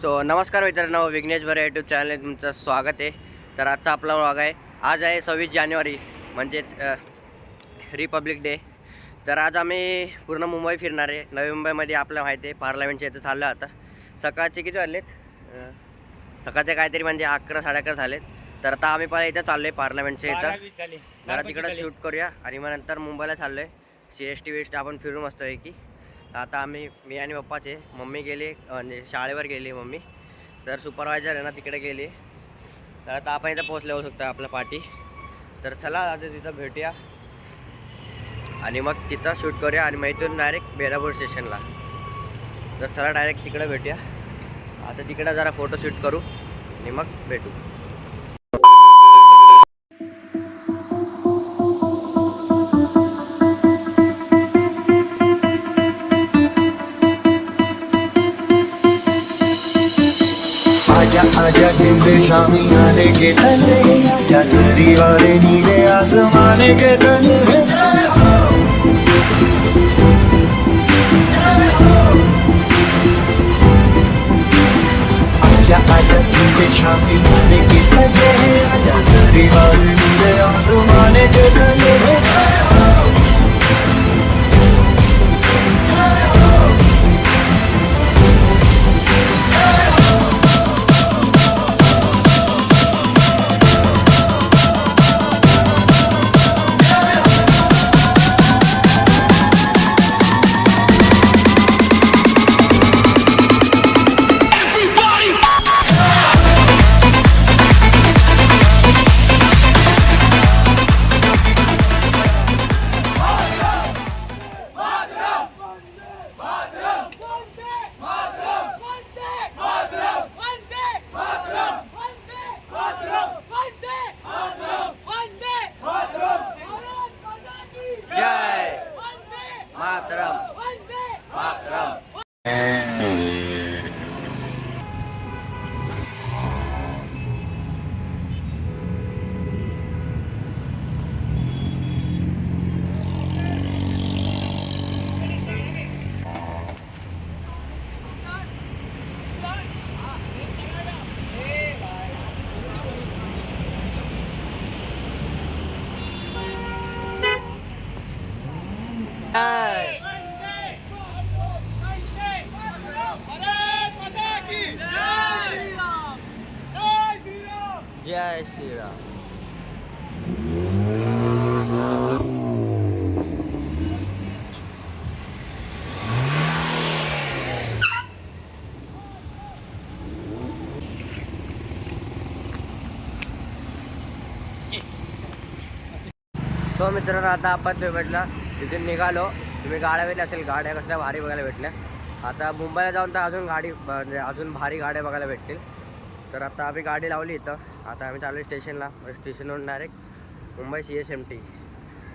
So नमस्कार मित्रांनो विघ्नेश भरे यूट्यूब चॅनलमध्ये तुमचं स्वागत आहे. तर आजचा आपला व्लॉग आहे. आज आहे सव्वीस जानेवारी म्हणजेच रिपब्लिक डे तर आज आम्ही पूर्ण मुंबई फिरणार आहे. नवी मुंबईमध्ये आपलं माहिती आहे पार्लमेंटच्या इथं चाललं आता. सकाळचे किती वाजलेत? अ, सकाळचे काहीतरी म्हणजे अकरा साडे अकरा झालेत. तर आता आम्ही पण इथं चाललो आहे पार्लमेंटच्या इथं. जरा तिकडं शूट करूया. आणि मग नंतर मुंबईला चाललो आहे सी एस टी वेस्ट आपण फिरू मस्त आहे की आता आम्ही मी आणि पप्पाचे मम्मी गेली म्हणजे शाळेवर गेली मम्मी. तर सुपरवायझर आहे ना तिकडे गेली. तर आता आपण इथं पोचले होऊ शकतो आपल्या पाठी. तर चला आता तिथं भेटूया. आणि मग तिथं शूट करूया आणि मग इथून डायरेक्ट बेलापूर स्टेशनला तर चला डायरेक्ट तिकडे भेटूया. आता तिकडं जरा फोटो शूट करू आणि मग भेटू. राजा जिंदे शामी आने के तले जस दीवारे नीले आसमाने के तले आजा आजा जिंद शामी आने के तले आजा दीवारे नीले आसमाने के तले मित्रांनो आता आपण तुम्ही भेटला तिथून निघालो. तुम्ही गाड्या भेटल्या असेल गाड्या कसल्या भारी बघायला भेटल्या. आता मुंबईला जाऊन तर अजून गाडी म्हणजे अजून भारी गाड्या बघायला भेटतील. तर आता आम्ही गाडी लावली इथं. आता आम्ही चालू स्टेशनला. म्हणजे स्टेशनवरून direct Mumbai C S M T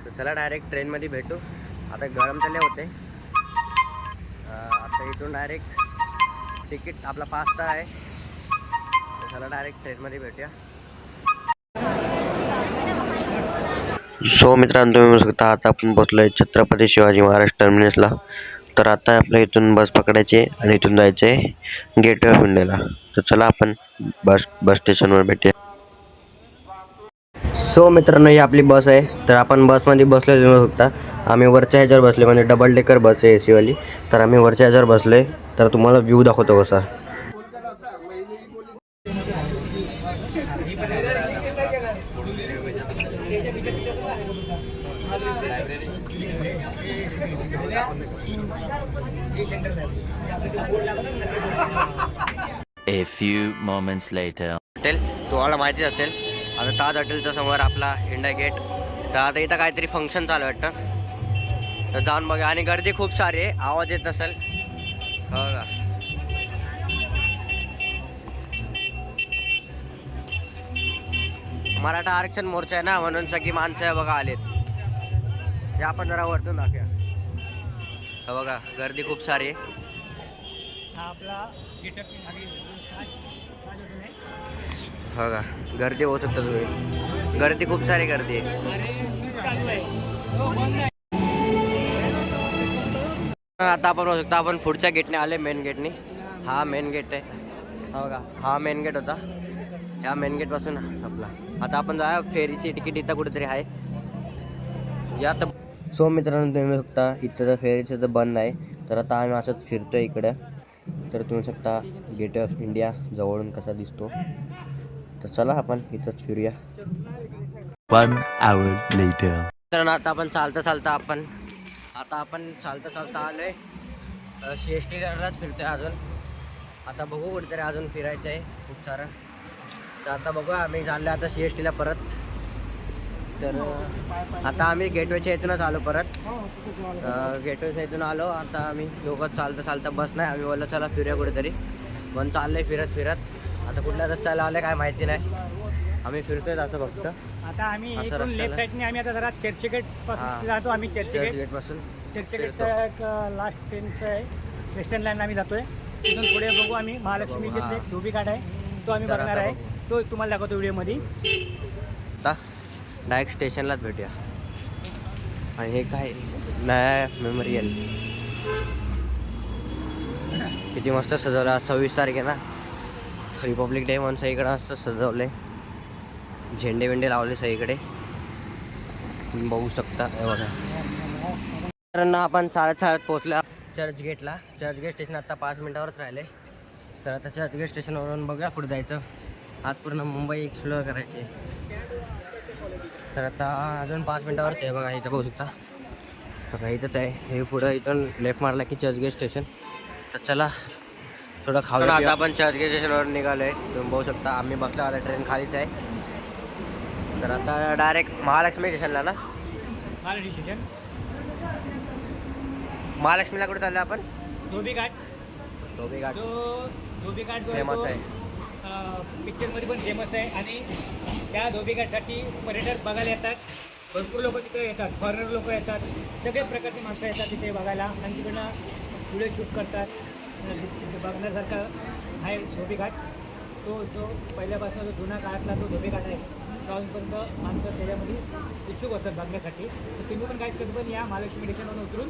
तर चला डायरेक्ट ट्रेनमध्ये भेटू. आता गरम चालले होते. आता इथून डायरेक्ट तिकीट आपला पाच तर आहे. तर चला डायरेक्ट ट्रेनमध्ये भेटूया. सो मित्रांनो तुम्ही बघू शकता आता आपण पोचलोय छत्रपती शिवाजी महाराज टर्मिनसला तर आता आपल्या इथून बस पकडायची आणि इथून जायचं आहे गेट ऑफ इंडियाला तर चला आपण बस बस स्टेशनवर भेटूया. सो मित्रांनो ही आपली बस आहे. तर आपण बसमध्ये बसलो तुम्ही शकता. आम्ही वरच्या ह्याच्यावर बसले म्हणजे डबल डेकर बस आहे ए सीवाली तर आम्ही वरच्या ह्याच्यावर बसलो आहे तर तुम्हाला व्ह्यू दाखवतो कसा. A few moments later. Hotel तुम्हाला माहितीच असेल आता ताज हॉटेलच्या समोर आपला इंडिया गेट तर आता इथं काहीतरी फंक्शन चालू वाटतं. तर जाऊन बघा. आणि गर्दी खूप सारी आहे. आवाज येत नसेल. हो का मराठा आरक्षण मोर्चा आहे ना म्हणून सगळी माणसं बघा आलेत. हे आपण जरा वरतून दाखवूया. हो बघा गर्दी खूप सारी आहे. हो का गर्दी होऊ शकता तुम्ही गर्दी खूप सारी गर्दी आहे. आता आपण बघू शकतो आपण पुढच्या गेटने आले मेन गेटने हा मेन गेट आहे. हा बघा हा मेन गेट होता. ह्या मेन गेटपासून आपला. आता आपण जाऊया फेरीची तिकीट इथं कुठेतरी आहे. या तर सो मित्रांनो तुम्ही बघता इथं तर फेरीचं तर बंद आहे. तर आता आम्ही असंच फिरतोय इकडं. तर तुम्ही शकता गेट ऑफ इंडिया जवळून कसा दिसतो. तर चला आपण इथंच फिरूया. One hour later. तर आता आपण चालता चालता आपण आता आपण चालता चालता आलोय. सी एस टीलाच फिरतोय अजून. आता बघू कुठेतरी अजून फिरायचं आहे खूप सारं. तर आता बघू आम्ही चाललो आता सी एस टीला परत. तर आता आम्ही गेटवेच्या इथूनच आलो परत. गेटवेच्या इथून आलो आता आम्ही दोघं चालता चालता बस नाही आम्ही बोललो चला फिरूया कुठेतरी. पण चाललंय फिरत फिरत. आता कुठल्या रस्त्याला आलं काय माहिती नाही. आम्ही फिरतोय असं फक्त. आता आम्ही? लेफ्ट साईडने आम्ही आता जरा चर्चगेट. पासून जातो आम्ही चर्च चर्चगेट चर्चगेटचा एक लास्ट ट्रेनचं आहे. वेस्टर्न लाईनला आम्ही जातोय. तिथून पुढे बघू आम्ही. महालक्ष्मीचे हा. जे धोबी घाट आहे. तो आम्ही बघणार आहे. तो तुम्हाला दाखवतो व्हिडिओमध्ये. आता डायरेक्ट स्टेशनलाच भेटूया. आणि हे काय? नया मेमोरियल किती मस्त सजवलं. आज सव्वीस तारीख आहे ना? रिपब्लिक डे म्हणून सगळीकडे मस्त सजवले झेंडे वेंडे लावले सगळीकडे. तुम्ही बघू शकता. हे बघा. मित्रांनो आपण चालत चालत पोहोचल्या चर्च गेटला. चर्च गेट स्टेशन आता पाच मिनिटावरच राहिले तर आता चर्च गेट स्टेशनवरून बघूया पुढे जायचं. आज पूर्ण मुंबई एक्सप्लोअर करायची आहे. तर आता अजून पाच मिनिटावरच आहे बघा इथं बघू शकता. बघा इथंच आहे. हे पुढं इथून लेफ्ट मारला की चर्चगेट स्टेशन तर चला थोडं खाऊ आता आपण चर्चगेट स्टेशनवर निघालो आहे तुम्ही बघू शकता आम्ही बसलो आता ट्रेन खालीच आहे. तर आता डायरेक्ट महालक्ष्मी स्टेशनला ना? महालक्ष्मी स्टेशन महालक्ष्मीला कुठे चाललो आपण? धोबी घाट धोबी घाट फेमस आहे. पिक्चरमध्ये पण फेमस आहे आणि त्या धोबी घाटसाठी पर्यटक बघायला येतात. भरपूर लोक तिथे येतात फॉरेनर लोक येतात. सगळे प्रकारचे माणसं येतात तिथे बघायला आणि तिकडनं व्हिडिओ शूट करतात. बघण्यासारखा आहे धोबी घाट तो जो पहिल्यापासून जो जुना काळातला तो धोबी घाट आहे तो अजूनपर्यंत माणसं त्याच्यामध्ये इच्छुक होतात बघण्यासाठी. तर तुम्ही पण काहीच कधी पण या महालक्ष्मी स्टेशनवरून उतरून.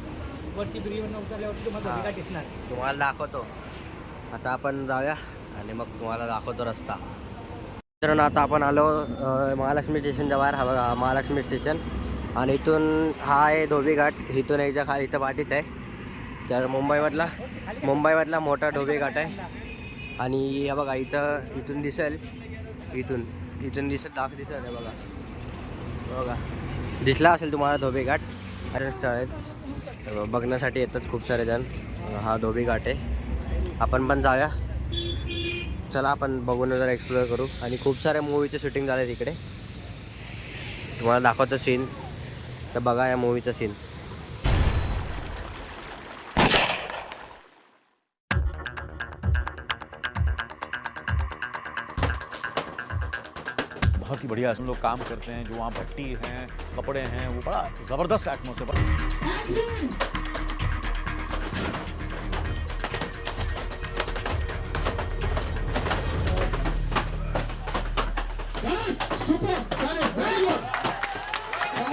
वरती ब्रिजवरनं उतरल्यावरती तुम्हाला धोबी घाट दिसणार. तुम्हाला दाखवतो. आता आपण जाऊया. आणि मग तुम्हाला दाखवतो रस्ता. मित्रांनो आता आपण आलो महालक्ष्मी स्टेशनच्या बाहेर. हा बघा महालक्ष्मी स्टेशन आणि इथून हा आहे धोबी घाट. इथून याच्या खाली इथं पाठीच आहे. तर मुंबईमधला मुंबईमधला मोठा धोबी घाट आहे. आणि हे बघा इथं इथून दिसेल. इथून इथून दिसेल दाख दिसेल हे बघा. बघा. दिसला असेल तुम्हाला धोबी घाट? स्थळ आहेत बघण्यासाठी येतात खूप सारे जण. हा धोबी घाट आहे. आपण पण जाऊया. चला आपण बघून जरा एक्सप्लोअर करू. आणि खूप साऱ्या मूवीचे शूटिंग झाले तिकडे तुम्हाला दाखवतो सीन तर बघा या मूवीचं सीन बहुत ही बढ़िया हम लोग काम करते हैं जो वहाँ भट्टी हैं कपड़े हैं वो बड़ा ज़बरदस्त एटमोसफेयर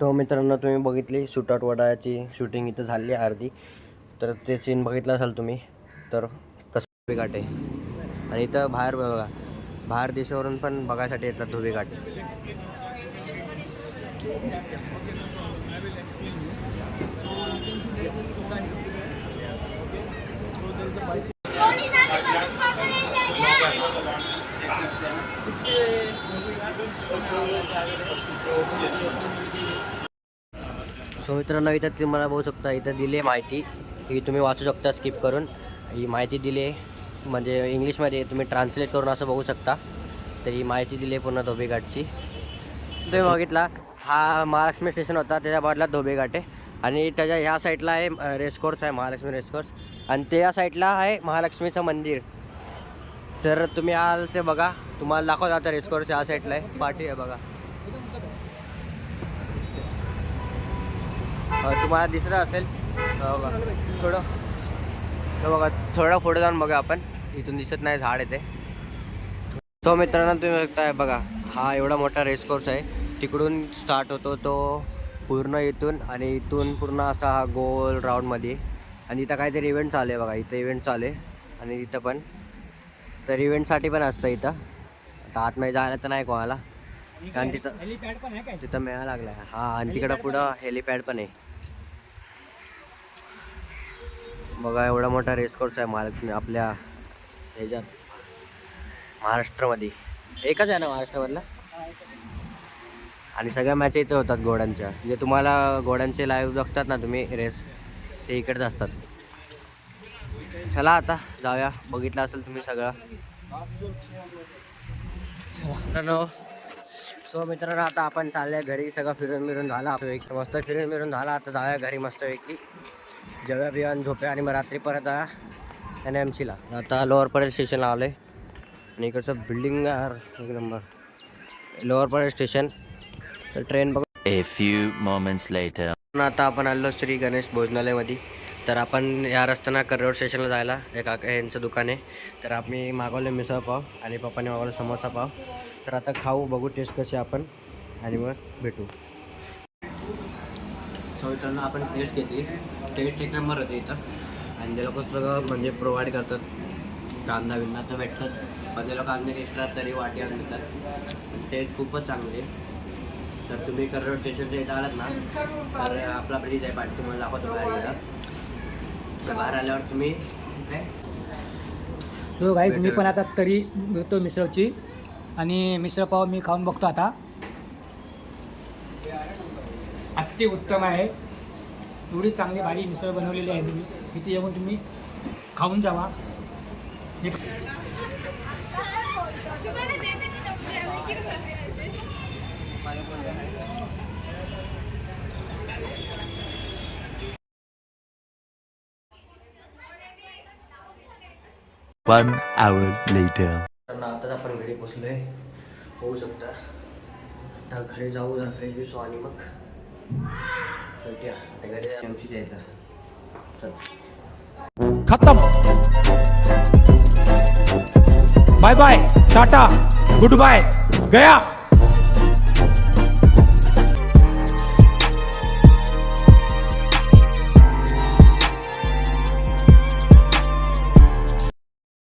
तो मित्रांनो तुम्ही बघितली शूटआउट वडाची शूटिंग इथं झाली आहे अर्धी. तर ते सीन बघितलं असाल तुम्ही तर कसं धुबी घाट आहे. आणि इथं बाहेर बघा बाहेर देशावरून पण बघायसाठी येतात धुबी घाट सो मित्रांनो इथं तुम्हाला बघू शकता इथं दिली आहे माहिती. ही तुम्ही वाचू शकता स्किप करून. ही माहिती दिली आहे म्हणजे इंग्लिशमध्ये तुम्ही ट्रान्सलेट करून असं बघू शकता. तर ही माहिती दिली आहे पूर्ण धोबेघाटची. तुम्ही बघितला हा महालक्ष्मी स्टेशन होता त्याच्या बाजूला धोबेघाट आहे. आणि त्याच्या ह्या साईडला आहे रेसकोर्स आहे महालक्ष्मी रेसकोर्स आणि त्या साईडला आहे महालक्ष्मीचं मंदिर. तर तुम्ही आल ते बघा. तुम्हाला दाखवत आता रेस्कोर्स या साईडला आहे. पाठी आहे बघा. तुम्हाला दिसलं असेल बघा. थोडं. तर बघा थोडं पुढे जाऊन बघा आपण. इथून दिसत नाही झाड येते. तो मित्रांनो तुम्ही बघताय बघा हा एवढा मोठा रेसकोर्स आहे. तिकडून स्टार्ट होतो तो पूर्ण इथून आणि इथून पूर्ण असा हा गोल राऊंडमध्ये आणि इथं काहीतरी इव्हेंट चालू आहे बघा. इथं इव्हेंट चालू आहे. आणि इथं पण. तर इव्हेंटसाठी पण असतं इथं. आता आतमध्ये जायला तर नाही कोणाला. कारण तिथं तिथं मेळा लागला आहे हा आणि तिकडं पुढं हेलिपॅड पण आहे. बघा एवढा मोठा रेस कोर्स आहे महालक्ष्मी आपल्या ह्याच्यात. महाराष्ट्रामध्ये. एकच आहे ना महाराष्ट्रामधला? आणि सगळ्या मॅच इथं होतात घोड्यांच्या. जे तुम्हाला घोड्यांचे लाईव्ह बघतात ना तुम्ही रेस ते इकडेच असतात. चला आता जाऊया. बघितलं असेल तुम्ही सगळं. मित्रांनो सो मित्रांनो आता आपण चालल्या घरी. सगळं फिरून मिरून झाला एक. मस्त फिरून मिरून झाला. आता जाऊया घरी मस्तपैकी. जेव्हा बियान झोप्या आणि मग रात्री परत एन एम सीला आता लोअर परेल स्टेशनला आलो आहे आणि इकडचं बिल्डिंग एक नंबर लोअर परेल स्टेशन तर ट्रेन बघ. A few moments later. आता आपण आलो श्री गणेश भोजनालयमध्ये. तर आपण या रस्त्यानं कररोड स्टेशनला जायला एक यांचं दुकान आहे. तर आम्ही मागवले मिसळ पाव आणि पप्पाने मागवलं समोसा पाव. तर आता खाऊ बघू टेस्ट कशी आपण. आणि मग भेटू. सो मित्रांनो आपण टेस्ट घेतली. टेस्ट एक नंबर होते इथं. आणि ते लोक सगळं म्हणजे प्रोव्हाइड करतात. कांदा बिंदा तर भेटतात. पण ते लोक आमच्या एक्स्ट्रा तरी वाटी आणून देतात. टेस्ट खूपच चांगली आहे. तर तुम्ही कररोड स्टेशनच्या इथं आलात ना तर आपला ब्रिज आहे पाठी तुम्हाला दाखवतो बाहेर गेला. बाहेर आल्यावर तुम्ही काय सो गाईज मी पण आता तरी बघतो मिसळची. आणि मिसळ पाव मी खाऊन बघतो आता. अति उत्तम आहे. एवढी चांगली भारी मिसळ बनवलेली आहे. तुम्ही इथे येऊन तुम्ही खाऊन जावा. हे hour later. तर आताच आपण घरी पोचलोय होऊ शकता. आता घरी जाऊ जरा फ्रेश बिश आणि मग भेटूया. आता घरी येतं चल. खत्म. Bye bye tata good bye गया.